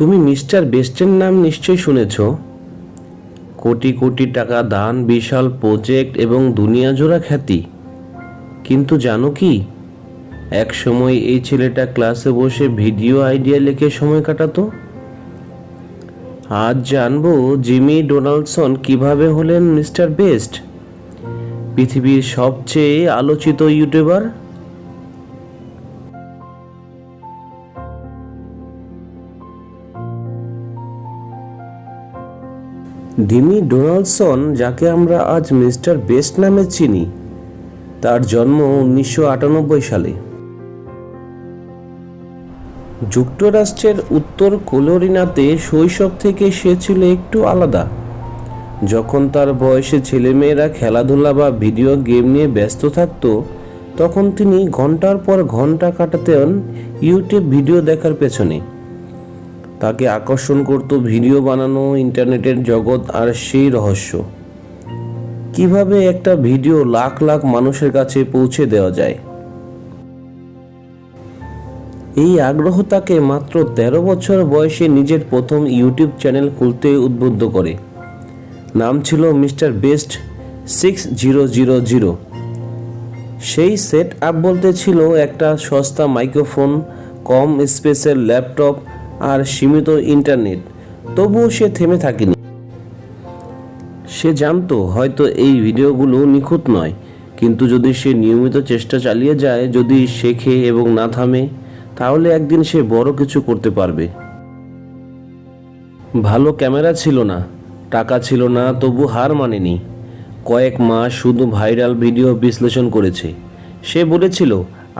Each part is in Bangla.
তুমি মিস্টার বেস্টের নাম নিশ্চয় শুনেছ। কোটি কোটি টাকা দান, বিশাল প্রজেক্ট এবং দুনিয়া জোড়া খ্যাতি। কিন্তু জানো কি? এক সময় এই ছেলেটা ক্লাসে বসে ভিডিও আইডিয়া লিখে সময় কাটাতো। আজ জানব জিমি ডোনাল্ডসন কীভাবে হলেন মিস্টার বেস্ট। পৃথিবীর সবচেয়ে আলোচিত ইউটিউবার। ডিমি ডোনাল্ডসন যাকে আমরা আজ মিস্টার বেস্ট নামে চিনি, তার জন্ম উনিশশো আটানব্বই সালে। যুক্তরাষ্ট্রের উত্তর কোলোরিনাতে শৈশব থেকে সে ছিল একটু আলাদা। যখন তার বয়সে ছেলেমেয়েরা খেলাধুলা বা ভিডিও গেম নিয়ে ব্যস্ত থাকত, তখন তিনি ঘণ্টার পর ঘণ্টা কাটাতেন ইউটিউব ভিডিও দেখার পেছনে। তাকে আকর্ষণ করত ভিডিও বানানো, ইন্টারনেটের জগৎ আর সেই রহস্য। কীভাবে একটা ভিডিও লাখ লাখ মানুষের কাছে পৌঁছে দেওয়া যায়? এই আগ্রহ তাকে মাত্র তেরো বছর বয়সে নিজের প্রথম ইউটিউব চ্যানেল খুলতে উদ্বুদ্ধ করে। নাম ছিল Mister Best six zero zero zero. সেই সেট আপ বলতে ছিল একটা সস্তা মাইক্রোফোন, কম স্পেসের ল্যাপটপ আর সীমিত ইন্টারনেট, তবুও সে থেমে থাকেনি। সে জানতো হয়তো এই ভিডিওগুলো নিখুঁত নয়, কিন্তু যদি সে নিয়মিত চেষ্টা চালিয়ে যায়, যদি শেখে এবং না থামে, তাহলে একদিন সে বড় কিছু করতে পারবে। ভালো ক্যামেরা ছিল না, টাকা ছিল না, তবু হার মানেনি। কয়েক মাস শুধু ভাইরাল ভিডিও বিশ্লেষণ করেছে। সে বলেছিল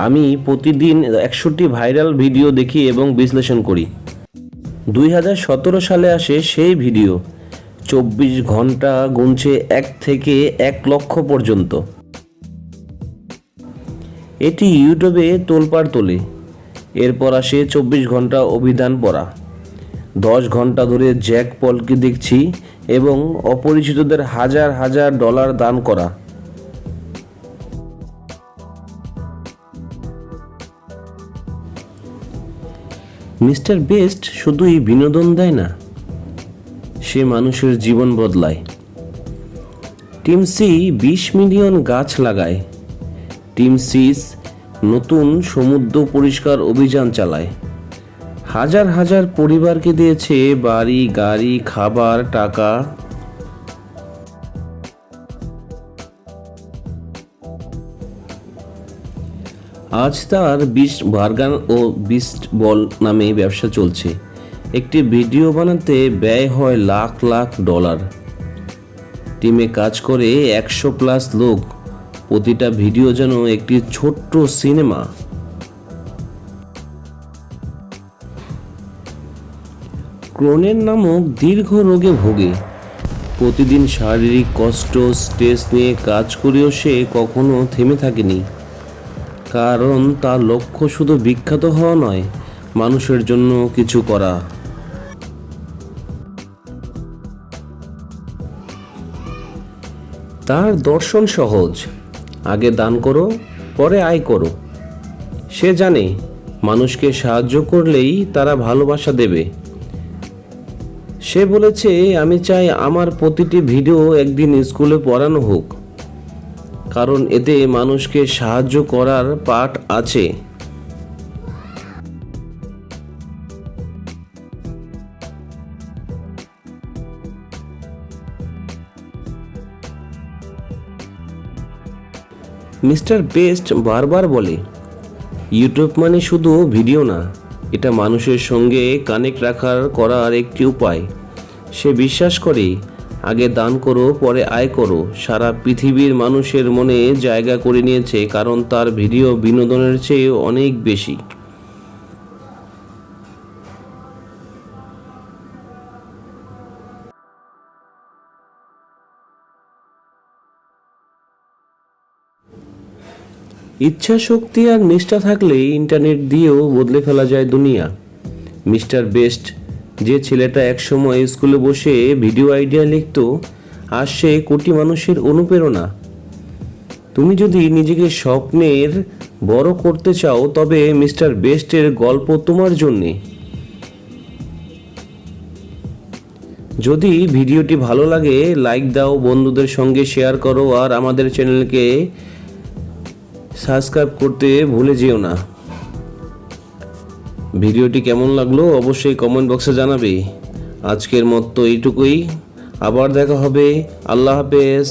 আমি প্রতিদিন একশোটি ভাইরাল ভিডিও দেখি এবং বিশ্লেষণ করি। দুই হাজার সতেরো সালে আসে সেই ভিডিও। চব্বিশ ঘণ্টা গুনছে এক থেকে এক লক্ষ পর্যন্ত। এটি ইউটিউবে তোলপাড় তোলে। এরপর আসে চব্বিশ ঘণ্টা অভিধান পড়া। দশ ঘণ্টা ধরে জ্যাক পলকে দেখছি এবং অপরিচিতদের হাজার হাজার ডলার দান করা। মিস্টার বেস্ট শুধুই বিনোদন দেয় না, সে মানুষের জীবন বদলায়। টিম সি বিশ মিলিয়ন গাছ লাগায়। টিম সিস নতুন সমুদ্র পরিষ্কার অভিযান চালায়। হাজার হাজার পরিবারকে দিয়েছে বাড়ি, গাড়ি, খাবার, টাকা। আজ তার বিশ বার্গান ও বিস্ট বল নামে ব্যবসা চলছে। একটি ভিডিও বানাতে ব্যয় হয় লাখ লাখ ডলার। টিমে কাজ করে একশো প্লাস লোক। প্রতিটা ভিডিও যেন একটি ছোট্ট সিনেমা। ক্রোনের নামক দীর্ঘ রোগে ভোগে। প্রতিদিন শারীরিক কষ্ট, স্ট্রেস নিয়ে কাজ করেও সে কখনো থেমে থাকেনি। কারণ তার লক্ষ্য শুধু বিখ্যাত হওয়া নয়, মানুষের জন্য কিছু করা। তার দর্শন সহজ। আগে দান করো, পরে আয় করো। সে জানে, মানুষকে সাহায্য করলেই তারা ভালোবাসা দেবে। সে বলেছে, আমি চাই আমার প্রতিটি ভিডিও একদিন স্কুলে পড়ানো হোক। কারণ এতে মানুষকে সাহায্য করার পাঠ আছে। মিস্টার বেস্ট বারবার বলে, ইউটিউব মানে শুধু ভিডিও না, এটা মানুষের সঙ্গে কানেক্ট রাখার করার একটি উপায়। সে বিশ্বাস করে আগে দান করো, পরে আয় করো। সারা পৃথিবীর মানুষের মনে জায়গা করে নিয়েছে, কারণ তার ভিডিও বিনোদনের চেয়ে অনেক বেশি। ইচ্ছা, শক্তি আর নিষ্ঠা থাকলে ইন্টারনেট দিয়েও বদলে ফেলা যায় দুনিয়া। মিস্টার বেস্ট যে ছেলেটা একসময় স্কুলে বসে ভিডিও আইডিয়া লিখতো, আর সে কোটি মানুষের অনুপ্রেরণা। তুমি যদি নিজেকে স্বপ্নের বড় করতে চাও, তবে মিস্টার বেস্টের গল্প তোমার জন্যে। যদি ভিডিওটি ভালো লাগে, লাইক দাও, বন্ধুদের সঙ্গে শেয়ার করো, আর আমাদের চ্যানেলকে সাবস্ক্রাইব করতে ভুলে যেও না। ভিডিওটি কেমন লাগল অবশ্যই কমেন্ট বক্সে জানাবে। আজকের মতো এইটুকুই। আবার দেখা হবে। আল্লাহ হাফেজ।